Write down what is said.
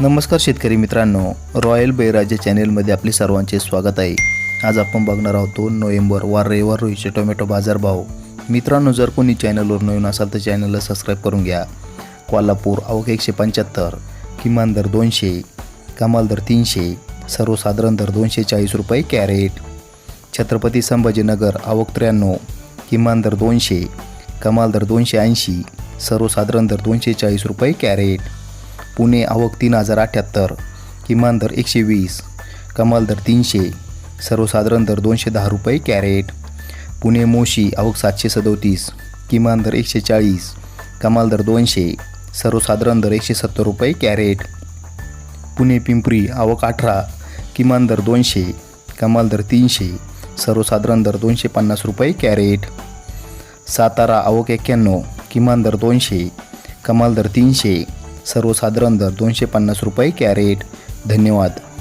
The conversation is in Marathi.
नमस्कार शेतकरी मित्रांनो. रॉयल बैराजे चॅनेलमध्ये आपले सर्वांचे स्वागत आहे. आज आपण बघणार आहोत दोन नोव्हेंबर वार रविवार रोहीचे टोमॅटो बाजारभाव मित्रांनो जर कोणी चॅनलवर नवीन असाल तर चॅनलला सबस्क्राईब करून घ्या. कोल्हापूर अवघ एकशे पंच्याहत्तर किमान दर दोनशे कमाल दर तीनशे सर्वसाधारण दर दोनशे चाळीस रुपये कॅरेट. छत्रपती संभाजीनगर आवक त्र्याण्णव किमान दर दोनशे कमाल दर दोनशे ऐंशी सर्वसाधारण दर दोनशे चाळीस रुपये कॅरेट. पुणे आवक तीन हजार अठ्ठ्याहत्तर किमान दर एकशे वीस कमाल दर तीनशे सर्वसाधारण दर दोनशे दहा रुपये कॅरेट. पुणे मोशी आवक सातशे सदोतीस किमान दर एकशे चाळीस कमाल दर दोनशे सर्वसाधारण दर एकशे सत्तर रुपये कॅरेट. पुणे पिंपरी आवक अठरा किमान दर दोनशे कमाल दर तीनशे सर्वसाधारण दर दोनशे पन्नास रुपये कॅरेट. सातारा आवक एक्क्याण्णव किमान दर दोनशे कमाल दर तीनशे सर्वसाधारण दर दोनशे पन्नास रुपये कॅरेट. धन्यवाद.